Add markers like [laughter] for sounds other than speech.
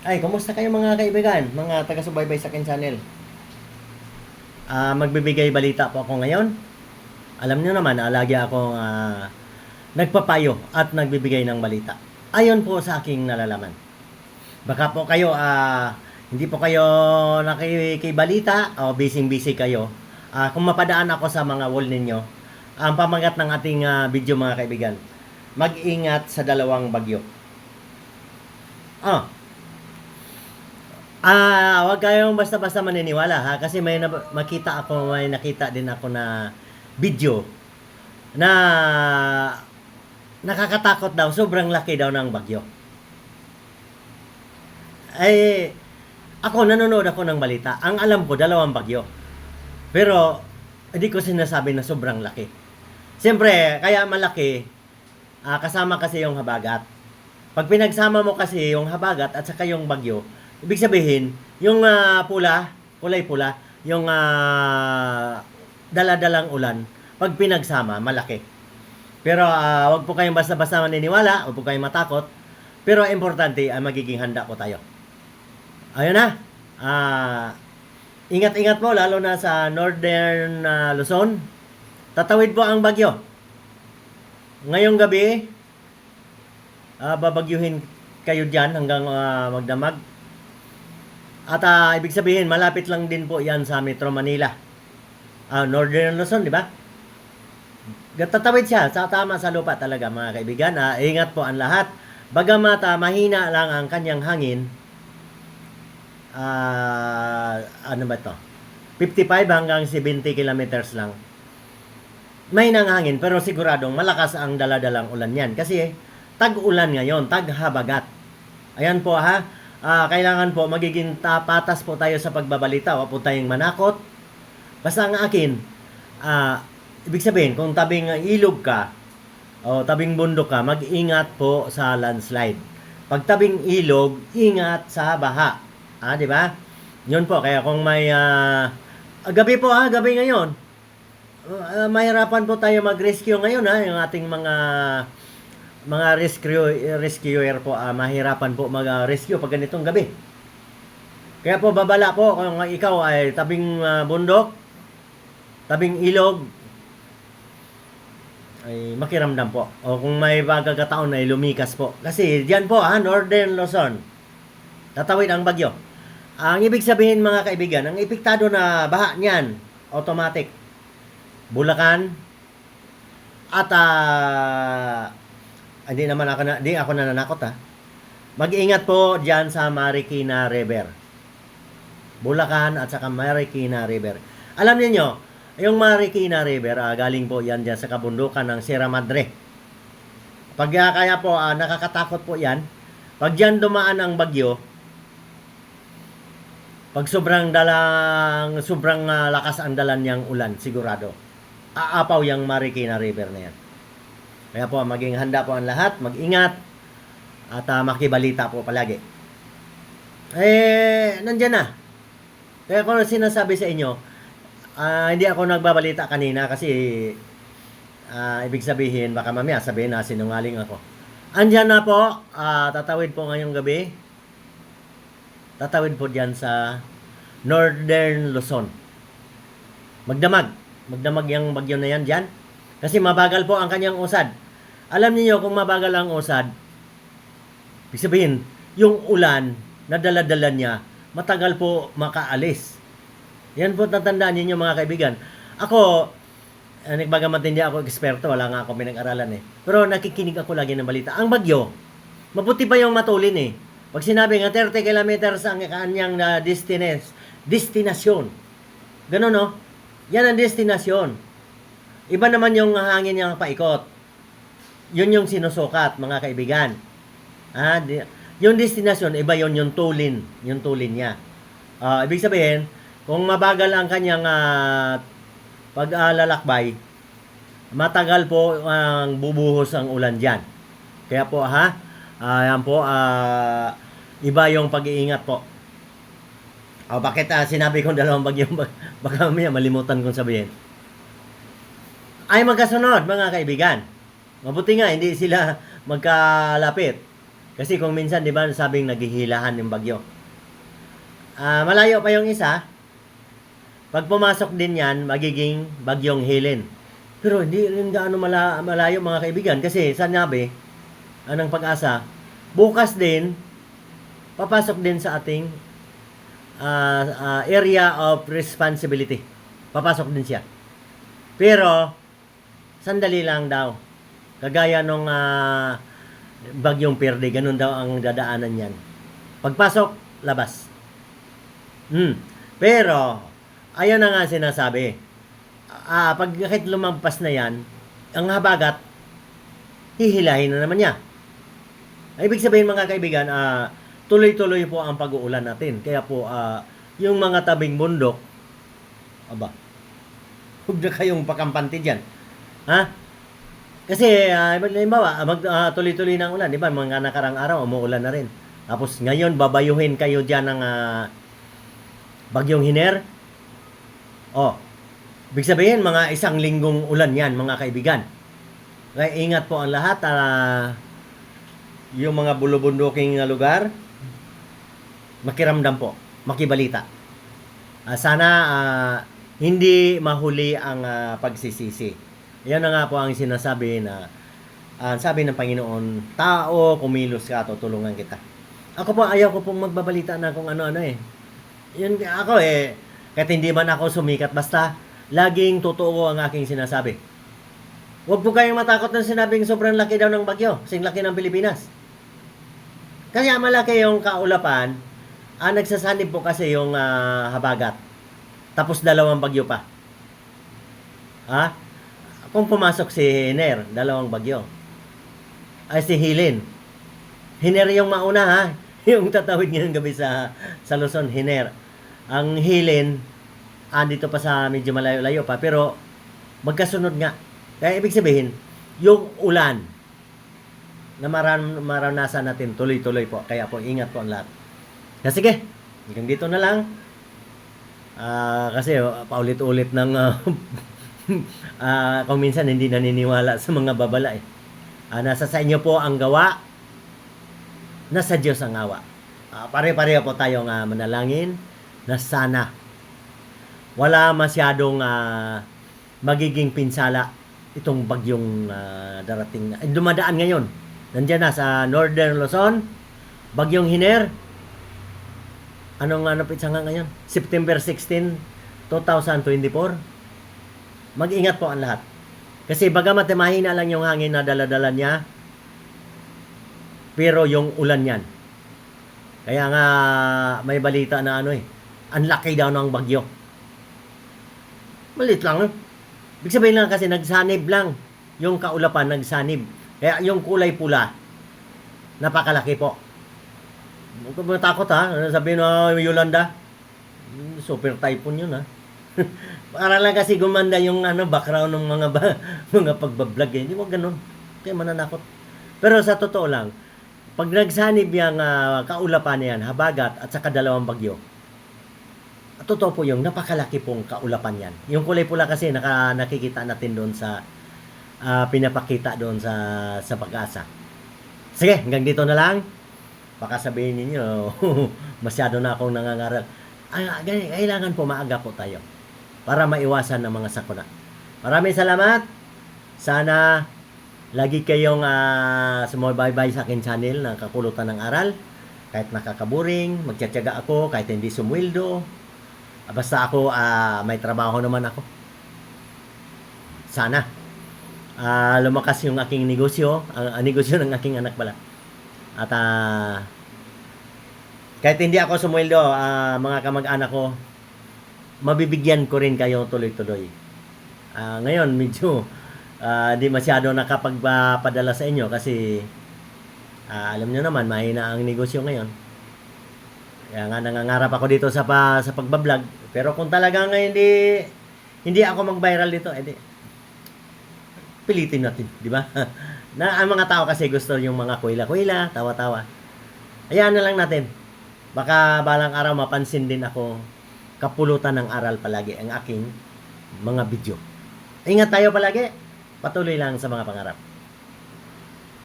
Ay, kumusta kayo mga kaibigan, mga taga-subaybay sa akin channel? Ah, magbibigay balita po ako ngayon. Alam niyo naman, ah, lagi akong ah, nagpapayo at nagbibigay ng balita. Ayon po sa aking nalalaman. Baka po kayo, ah, hindi po kayo nakikibalita o busy-busy kayo. Ah, kung mapadaan ako sa mga wall ninyo, ang pamagat ng ating ah, video mga kaibigan, mag-ingat sa dalawang bagyo. Ah, Ah, wag kayong basta-basta maniniwala ha kasi may nab- makita ako, may nakita din ako na video na nakakatakot daw, sobrang laki daw ng bagyo. Ay ako nanonood ako ng balita. Ang alam ko dalawang bagyo. Pero hindi ko sinasabi na sobrang laki. Siyempre, kaya malaki ah, kasama kasi yung habagat. Pag pinagsama mo kasi yung habagat at saka yung bagyo, Ibig sabihin, yung ah, pula, kulay pula, yung ah, dala-dalang ulan, pag pinagsama, malaki. Pero ah, wag po kayong basta-basta maniniwala, wag po kayong matakot. Pero importante, ay magiging handa po tayo. Ayun na. Ah, ingat-ingat po, lalo na sa northern ah, Luzon. Tatawid po ang bagyo. Ngayong gabi, ah, babagyuhin kayo dyan hanggang ah, magdamag. At ah, ibig sabihin, malapit lang din po yan sa Metro Manila. Ah, Northern Luzon, di ba? Tatawid siya sa tama sa lupa talaga mga kaibigan. Ah, ingat po ang lahat. Bagamat ah, mahina lang ang kanyang hangin, ah, ano ba to? 55 hanggang 70 kilometers lang. May nang hangin pero siguradong malakas ang daladalang ulan yan. Kasi tag-ulan ngayon, tag-habagat. Ayan po ha. Ah, kailangan po magiging tapatas po tayo sa pagbabalita. Huwag po tayong manakot. Basta ang akin, ah, ibig sabihin, kung tabing ilog ka, o tabing bundok ka, mag-ingat po sa landslide. Pag tabing ilog, ingat sa baha. Ah, di ba? Yun po, kaya kung may ah, gabi po ha, gabi ngayon. Uh, mahirapan po tayo mag-rescue ngayon ha, yung ating mga mga rescue rescuer po ah, mahirapan po mag-rescue pag ganitong gabi. Kaya po babala po kung ikaw ay tabing ah, bundok, tabing ilog, ay makiramdam po. O kung may pagkakataon ay lumikas po. Kasi diyan po ha, Northern Luzon. Tatawid ang bagyo. Ang ibig sabihin mga kaibigan, ang epektado na baha niyan, automatic. Bulacan at ah, hindi naman ako na, hindi ako nananakot ha. Mag-ingat po diyan sa Marikina River. Bulacan at saka Marikina River. Alam niyo yung Marikina River, ah, galing po yan dyan sa kabundukan ng Sierra Madre. Pag ah, kaya po, ah, nakakatakot po yan. Pag dyan dumaan ang bagyo, pag sobrang dalang, sobrang ah, lakas ang dalan niyang ulan, sigurado, aapaw yung Marikina River na yan. Kaya po, maging handa po ang lahat, mag-ingat, at ah, makibalita po palagi. Eh, nandyan na. Kaya kung sinasabi sa inyo, ah, hindi ako nagbabalita kanina kasi ah, ibig sabihin, baka mamaya sabihin na sinungaling ako. Andyan na po, ah, tatawid po ngayong gabi. Tatawid po dyan sa Northern Luzon. Magdamag. Magdamag yung bagyo na yan dyan. Kasi mabagal po ang kanyang usad. Alam niyo kung mabagal ang usad, ibig sabihin, yung ulan na dala-dala niya, matagal po makaalis. Yan po tatandaan ninyo mga kaibigan. Ako, eh, nagbagamat hindi ako eksperto, wala nga ako pinag-aralan eh. Pero nakikinig ako lagi ng balita. Ang bagyo, mabuti pa yung matulin eh. Pag sinabi nga 30 kilometers ang kanyang destines, destinasyon. Ganun no? Yan ang destinasyon. Iba naman yung hangin niyang paikot. Yun yung sinusukat, mga kaibigan. Ah, di, yung destinasyon, iba yun yung tulin. Yung tulin niya. Ah, ibig sabihin, kung mabagal ang kanyang ah, pag-alalakbay, matagal po ang bubuhos ang ulan dyan. Kaya po ha, yan po, ah, iba yung pag-iingat po. O bakit ah, sinabi kong dalawang bagyo, [laughs] baka mamaya malimutan kong sabihin. Ay magkasunod mga kaibigan. Mabuti nga, hindi sila magkalapit. Kasi kung minsan, di ba, sabing naghihilahan yung bagyo. Ah, malayo pa yung isa. Pag pumasok din yan, magiging bagyong Helen. Pero hindi rin gaano mala, malayo mga kaibigan. Kasi sanabi, anong pag-asa, bukas din, papasok din sa ating ah, ah, area of responsibility. Papasok din siya. Pero, sandali lang daw. Kagaya nung ah, bagyong Perde, ganun daw ang dadaanan yan. Pagpasok, labas. Hmm. Pero, ayan na nga sinasabi. Ah, pag kahit lumampas na yan, ang habagat, hihilahin na naman niya. Ibig sabihin mga kaibigan, ah, tuloy-tuloy po ang pag-uulan natin. Kaya po, ah, yung mga tabing bundok, aba, huwag na kayong pakampante dyan. Ha? Kasi, uh, halimbawa, mag, ah, tuloy-tuloy ng ulan, di ba? Mga nakarang araw, umuulan na rin. Tapos ngayon, babayuhin kayo dyan ng ah, bagyong hiner. Oh, ibig sabihin, mga isang linggong ulan yan, mga kaibigan. Kaya ingat po ang lahat. ah, yung mga bulubunduking lugar, makiramdam po, makibalita. Ah, sana ah, hindi mahuli ang ah, pagsisisi. Yan na nga po ang sinasabi na ah, sabi ng Panginoon, tao, kumilos ka, tutulungan kita. Ako po, ayaw ko pong magbabalita na kung ano-ano eh. Yun, ako eh, kahit hindi man ako sumikat, basta laging totoo ang aking sinasabi. Huwag po kayong matakot ng sinabing sobrang laki daw ng bagyo, kasing laki ng Pilipinas. Kasi malaki yung kaulapan, ah, nagsasanib po kasi yung ah, habagat. Tapos dalawang bagyo pa. Ha? Kung pumasok si Hiner, dalawang bagyo. Ay si Hilin. Hiner yung mauna ha. [laughs] Yung tatawid ngayong gabi sa, sa Luzon, Hiner. Ang Hilin, andito pa sa medyo malayo-layo pa. Pero magkasunod nga. Kaya ibig sabihin, yung ulan na maran maranasan natin tuloy-tuloy po. Kaya po, ingat po ang lahat. Na sige, hanggang dito na lang. Ah, kasi uh, paulit-ulit ng ah, [laughs] [laughs] ah, kung minsan hindi naniniwala sa mga babala eh. Ah, nasa sa inyo po ang gawa, nasa Diyos ang awa. Ah, pare-pareho po tayong ah, manalangin na sana wala masyadong ah, magiging pinsala itong bagyong ah, darating na eh, dumadaan ngayon. Nandiyan na sa Northern Luzon, bagyong Hiner. Anong ano pitsa nga ngayon? September 16, 2024. Mag-ingat po ang lahat. Kasi bagamat mahina lang yung hangin na daladala niya, pero yung ulan yan. Kaya nga may balita na ano eh, ang laki daw ng bagyo. Malit lang. eh. Ibig sabihin lang kasi nagsanib lang. Yung kaulapan nagsanib. Kaya yung kulay pula, napakalaki po. Huwag ka matakot ha. Sabihin na Yolanda, hmm, super typhoon yun ha. [laughs] Para lang kasi gumanda yung ano background ng mga ba, [laughs] mga pagbablog eh. Hindi mo ganun. Kaya mananakot. Pero sa totoo lang, pag nagsanib yung ah, kaulapan na yan, habagat at saka dalawang bagyo, totoo po yung napakalaki pong kaulapan yan. Yung kulay pula kasi naka, nakikita natin doon sa ah, pinapakita doon sa sa pag-asa. Sige, hanggang dito na lang. Baka sabihin ninyo, [laughs] masyado na akong nangangaral. Ah, ganyan, kailangan po maaga po tayo para maiwasan ng mga sakuna. Maraming salamat. Sana lagi kayong uh, sumubaybay sa akin channel ng Kapulutan ng Aral. Kahit nakakaburing, magtsatsaga ako, kahit hindi sumweldo. Ah, Basta ako, ah, may trabaho naman ako. Sana. Ah, lumakas yung aking negosyo, ang, ang negosyo [laughs] ng aking anak pala. At ah, kahit hindi ako sumweldo, ah, mga kamag-anak ko, mabibigyan ko rin kayo tuloy-tuloy. Ah, ngayon, medyo ah, di masyado nakapagpadala sa inyo kasi ah, alam nyo naman, mahina ang negosyo ngayon. Kaya nga nangangarap ako dito sa pa, sa pagbablog. Pero kung talagang hindi hindi ako mag-viral dito, edi pilitin natin, di ba? [laughs] na ang mga tao kasi gusto yung mga kuila-kuila, tawa-tawa. Hayaan na lang natin. Baka balang araw mapansin din ako kapulutan ng aral palagi ang aking mga video. Ingat tayo palagi. Patuloy lang sa mga pangarap.